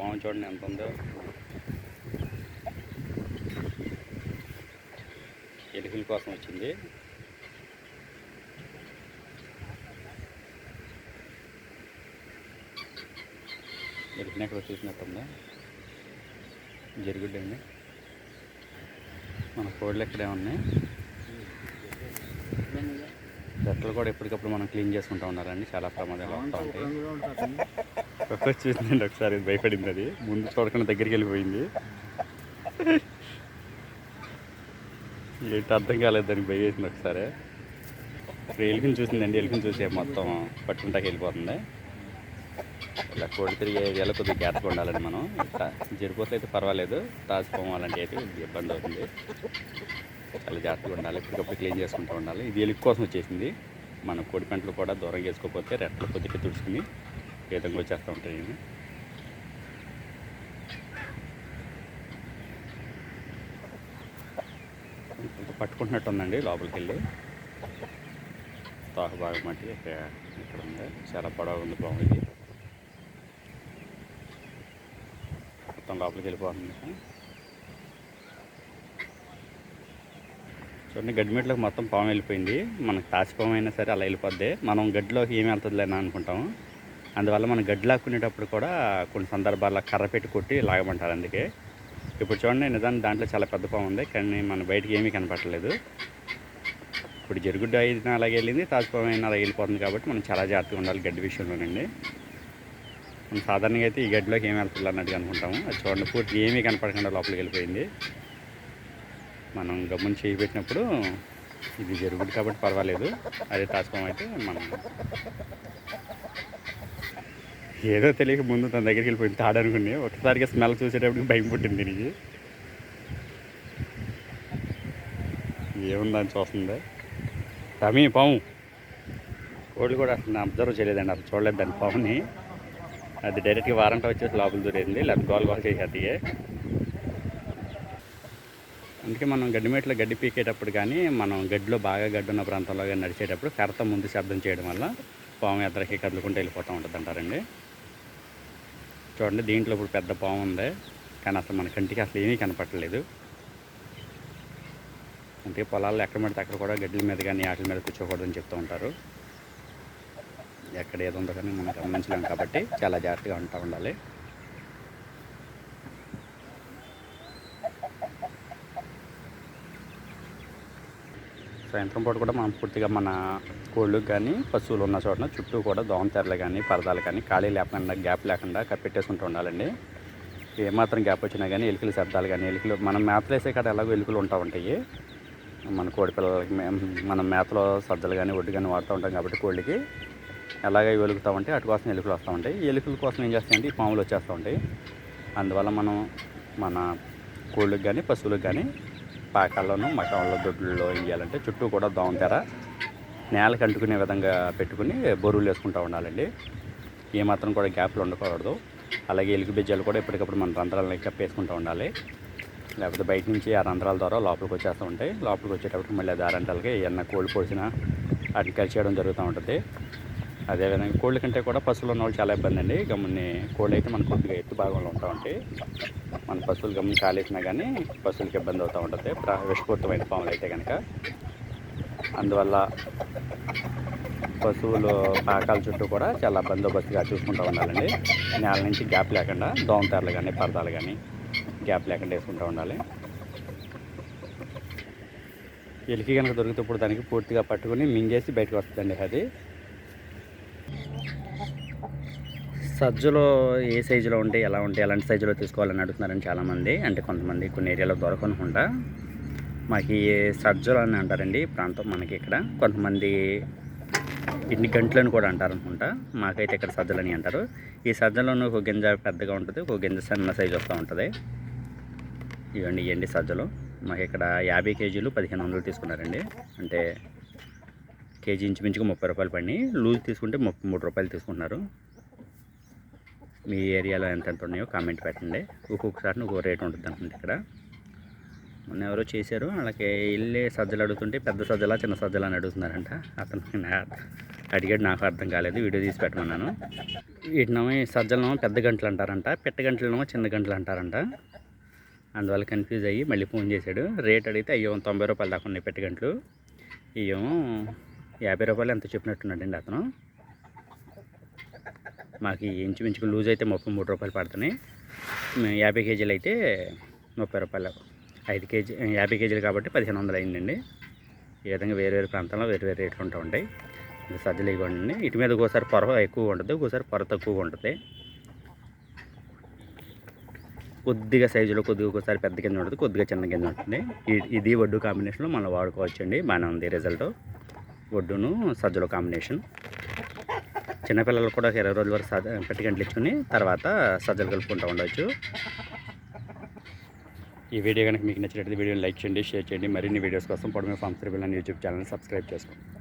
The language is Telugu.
పాము చూడండి ఎంత ఉందో. ఎలుకల కోసం వచ్చింది. ఎలుకని ఎక్కడ చూసినట్టుందా అండి మన కోళ్ళు ఇక్కడే ఉన్నాయి చెట్లు కూడా ఎప్పటికప్పుడు మనం క్లీన్ చేసుకుంటూ ఉండాలండి చాలా ప్రమాదాలు వస్తూ ఉంటాయి. ఒక్కొక్క చూసిందండి ఒకసారి భయపడింది అది. ముందు చూడకుండా దగ్గరికి వెళ్ళిపోయింది. ఏంటి అర్థం కాలేదు దానికి భయం వేసింది ఒకసారి. ఎలుకని చూసిందండి ఎలుకని చూసి మొత్తం పట్టుకుంటాకి వెళ్ళిపోతుంది. ఇలా కోడి తిరిగే ఏరియాలో కొద్దిగా జాగ్రత్తగా ఉండాలండి మనం. ఇట్లా జరిపోతే అయితే పర్వాలేదు తాజుకోవడం అలాంటివి అయితే ఇబ్బంది అవుతుంది. చాలా జాగ్రత్తగా ఉండాలి ఎప్పటికప్పుడు క్లీన్ చేసుకుంటూ ఉండాలి. ఇది ఎలుక కోసం వచ్చేసింది. మనం కోడి పంటలు కూడా దూరం చేసుకోకపోతే రెట్లు కొద్దిగా తుడుచుకుని ఈ విధంగా వచ్చేస్తూ ఉంటాయి ఇవి. కొంత పట్టుకుంటున్నట్టు ఉందండి లోపలికి వెళ్ళి తోక భాగం మట్టి ఇక్కడ ఇక్కడ ఉంది. చాలా పొడవు ఉంది బాగుంది ఇది. మొత్తం లోపలికి వెళ్ళిపోతుంది. చూడండి గడ్డిమెట్లకు మొత్తం పాము వెళ్ళిపోయింది. మనకు తాచిపాము అయినా సరే అలా వెళ్ళిపోద్ది. మనం గడ్డిలోకి ఏమి వెళ్తుందిలే అనుకుంటాము. అందువల్ల మనం గడ్డి లాక్కునేటప్పుడు కూడా కొన్ని సందర్భాల్లో కర్ర పెట్టి కొట్టి లాగమంటారు అందుకే. ఇప్పుడు చూడండి నిజానికి దాంట్లో చాలా పెద్ద పాము ఉంది కానీ మన బయటికి ఏమీ కనపడలేదు. ఇప్పుడు జరుగుడ్డ అయినా అలాగే వెళ్ళింది తాజ్పాము అయినా అలాగే వెళ్ళిపోతుంది కాబట్టి మనం చాలా జాగ్రత్తగా ఉండాలి గడ్డి విషయంలోనండి. మనం సాధారణంగా అయితే ఈ గడ్డిలోకి ఏమి వెళ్తుంది అన్నట్టుగా అనుకుంటాము. అది చూడండి పూర్తి ఏమీ కనపడకుండా లోపలికి వెళ్ళిపోయింది. మనం గమ్మున చేయి పెట్టినప్పుడు ఇది జరుగుడు కాబట్టి పర్వాలేదు. అదే తాజ్పాము అయితే మనం ఏదో తెలియక ముందు తన దగ్గరికి వెళ్ళిపోయింది. తాడనుకుని ఒకసారిగా స్మెల్ చూసేటప్పుడు భయం పుట్టింది దీనికి. ఏముందని చూస్తుంది. రమి పాము. కోళ్ళు కూడా అసలు అబ్జర్వ్ చేయలేదండి అసలు చూడలేదు దాని పాముని. అది డైరెక్ట్గా వారంట వచ్చేసి లోపల దూరేది లేదా గోల్ గోల్ చేసేది. అందుకే మనం గడ్డిమేట్లో గడ్డి పీకేటప్పుడు కానీ మనం గడ్డిలో బాగా గడ్డి ఉన్న ప్రాంతంలో కానీ నడిచేటప్పుడు కర్త ముందు శబ్దం చేయడం వల్ల పాము ఎద్దరికి కదులుకుంటూ వెళ్ళిపోతూ ఉంటుంది అంటారండి చూడండి దీంట్లో ఇప్పుడు పెద్ద పాము ఉంది. కానీ అసలు మన కంటికి అసలు ఏమీ కనపట్టలేదు అంటే పొలాల్లో ఎక్కడ పడితే అక్కడ కూడా గడ్డల మీద కానీ ఆటల మీద కూర్చోకూడదని చెప్తూ ఉంటారు. ఎక్కడ ఏదో ఉందో కానీ మనం గమనించలేము కాబట్టి చాలా జాగ్రత్తగా ఉంటా ఉండాలి. సాయంత్రం పూట కూడా మనం పూర్తిగా మన కోళ్ళకు కానీ పశువులు ఉన్న చోటన చుట్టూ కూడా దోమతెరలు కానీ పరదాలు కానీ ఖాళీ లేకుండా గ్యాప్ లేకుండా కప్పెట్టేసుకుంటూ ఉండాలండి. ఏమాత్రం గ్యాప్ వచ్చినా కానీ ఎలుకలు శబ్దాలు కానీ ఎలుకలు మనం మేతలు వేసే కాడ ఎలాగో ఎలుకలు ఉంటా ఉంటాయి. మన కోడి పిల్లలకి మనం మేతలో సజ్జలు కానీ ఒడ్డు కానీ వాడుతూ ఉంటాం కాబట్టి కోళ్ళకి. ఎలాగ వెలుగుతూ ఉంటాయి అటు కోసం ఎలుకలు వస్తూ ఉంటాయి. ఎలుకల కోసం ఏం చేస్తాయంటే పాములు వచ్చేస్తూ ఉంటాయి. అందువల్ల మనం మన కోళ్ళకి కానీ పశువులకు కానీ పాకాల్లోనూ మకాల్లో దొడ్లలో వేయాలంటే చుట్టూ కూడా దోమ తెర నేలకు అంటుకునే విధంగా పెట్టుకుని బొరువులు వేసుకుంటూ ఉండాలండి. ఏమాత్రం కూడా గ్యాప్లు ఉండకూడదు. అలాగే ఎలుగు బిజ్జాలు కూడా ఎప్పటికప్పుడు మన రంధ్రాలను కప్పేసుకుంటూ ఉండాలి. లేకపోతే బయట నుంచి ఆ రంధ్రాల ద్వారా లోపలికి వచ్చేస్తూ ఉంటాయి. లోపలికి వచ్చేటప్పుడు మళ్ళీ అది ఆ రంధ్రాలకి ఏమన్నా కోళ్ళు పొడిచినా వాటిని కలిసి చేయడం జరుగుతూ ఉంటుంది. అదేవిధంగా కోళ్ళ కంటే కూడా పశువులు ఉన్న వాళ్ళు చాలా ఇబ్బంది అండి గమ్ముని కోళ్ళు అయితే మన కొద్దిగా ఎత్తు భాగంలో ఉంటా ఉంటాయి మన పశువులు గమ్ముని కాలేసినా కానీ పశువులకి ఇబ్బంది అవుతూ ఉంటుంది. ప్ర- విషపూరితమైన పాములు అయితే కనుక అందువల్ల పశువులు పాకాల చుట్టూ కూడా చాలా బందోబస్తుగా చూసుకుంటూ ఉండాలండి. నేల నుంచి గ్యాప్ లేకుండా దోమతెరలు కానీ పరదాలు కానీ గ్యాప్ లేకుండా వేసుకుంటూ ఉండాలి. ఎలికి కనుక దొరికితే ఇప్పుడు దానికి పూర్తిగా పట్టుకుని మింగేసి బయటకు వస్తుందండి అది. సజ్జలో ఏ సైజులో ఉంటాయి ఎలా ఉంటాయి ఎలాంటి సైజులో తీసుకోవాలని అడుగుతున్నారని చాలామంది. అంటే కొంతమంది కొన్ని ఏరియాలో దొరకనుకుంటా మాకు సజ్జలు అని అంటారండి ప్రాంతం మనకి ఇక్కడ. కొంతమంది ఇన్ని గంటలను కూడా అంటారు అనుకుంటా మాకైతే ఇక్కడ సజ్జలని అంటారు. ఈ సజ్జలోనూ ఒక గింజ పెద్దగా ఉంటుంది ఒక గింజ సన్న సైజు వస్తూ ఉంటుంది. ఇవ్వండి ఇవ్వండి సజ్జలు. మాకు ఇక్కడ యాభై కేజీలు పదిహేను వందలు తీసుకున్నారండి. అంటే కేజీ ఇంచుమించుగా ముప్పై రూపాయలు పడి లూజ్ తీసుకుంటే ముప్పై మూడు రూపాయలు తీసుకుంటున్నారు. మీ ఏరియాలో ఎంతెంత ఉన్నాయో కామెంట్ పెట్టండి. ఒక్కొక్కసారి ఒక్కొక్క రేట్ ఉంటుంది అనుకుంటే ఇక్కడ. మొన్న ఎవరో చేశారు వాళ్ళకి వెళ్ళి సజ్జలు అడుగుతుంటే పెద్ద సజ్జలా చిన్న సజ్జలా అని అడుగుతున్నారంట. అతను అడిగాడు నాకు అర్థం కాలేదు వీడియో తీసి పెట్టమన్నాను. వీటినేమో ఈ సజ్జలను పెద్ద గంటలు అంటారంట పెట్ట గంటలనేమో చిన్న గంటలు అంటారంట. అందువల్ల కన్ఫ్యూజ్ అయ్యి మళ్ళీ ఫోన్ చేశాడు. రేట్ అడిగితే అయ్యో తొంభై రూపాయలు దాకా ఉన్నాయి పెట్ట గంటలు. యాభై రూపాయలు ఎంత చెప్పినట్టున్నాడండి అతను. మాకు ఇంచుమించుకు లూజ్ అయితే ముప్పై మూడు రూపాయలు పడుతున్నాయి. యాభై కేజీలు అయితే ముప్పై రూపాయలు. ఐదు కేజీ యాభై కేజీలు కాబట్టి పదిహేను వందలు అయిందండి. ఈ విధంగా వేరు వేరు ప్రాంతాల్లో వేరు వేరు రేట్లు ఉంటూ ఉంటాయి. సజ్జలు ఇవ్వండి. ఇటు మీద ఒకసారి పొర ఎక్కువ ఉంటుంది ఒకసారి పొర తక్కువ ఉంటుంది. కొద్దిగా సైజులో కొద్దిగా ఒకసారి పెద్ద కింద ఉంటుంది కొద్దిగా చిన్న కింద ఉంటుంది. ఇది వడ్డు కాంబినేషన్లో మనం వాడుకోవచ్చండి బాగానే ఉంది రిజల్ట్. వడ్డును సజ్జల కాంబినేషన్. చిన్నపిల్లలు కూడా ఒక ఇరవై రోజుల వరకు సజ్జ పెట్టి ఇచ్చుకుని తర్వాత సజ్జలు కలుపుకుంటూ ఉండవచ్చు ఈ వీడియో కనుక మీకు నచ్చినట్లయితే వీడియోని లైక్ చేయండి షేర్ చేయండి. మరిన్ని వీడియోస్ కోసం పొడమే farms triple YouTube channel subscribe చేసుకోండి.